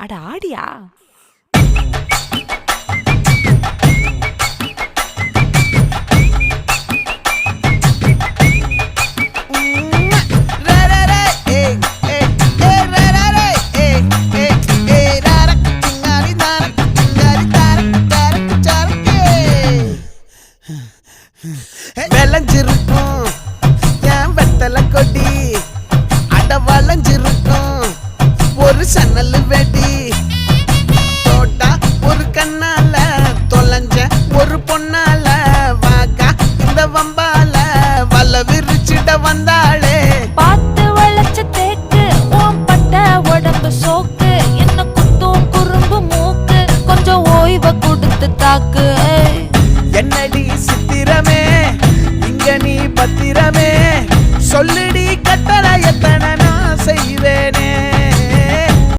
அட ஆடியா? விளைஞ்சிருக்கும் ஏன் வெத்தலை கொடி? அட வளைஞ்சிருக்கும் மணல் தோட்டா ஒரு கண்ணால தொலைஞ்ச ஒரு பொண்ணால வாக்கா இந்த வம்பால வல்ல விரிச்சிட வந்தாளே. பார்த்து வளைச்ச தேக்கு ஓம் உடம்பு சோக்கு என்ன குத்தும் குறும்பு மூக்கு கொஞ்சம் ஓய்வ கொடுத்து தாக்கு என்னடி சித்திரமே இங்க நீ பத்திரமே சொல்லு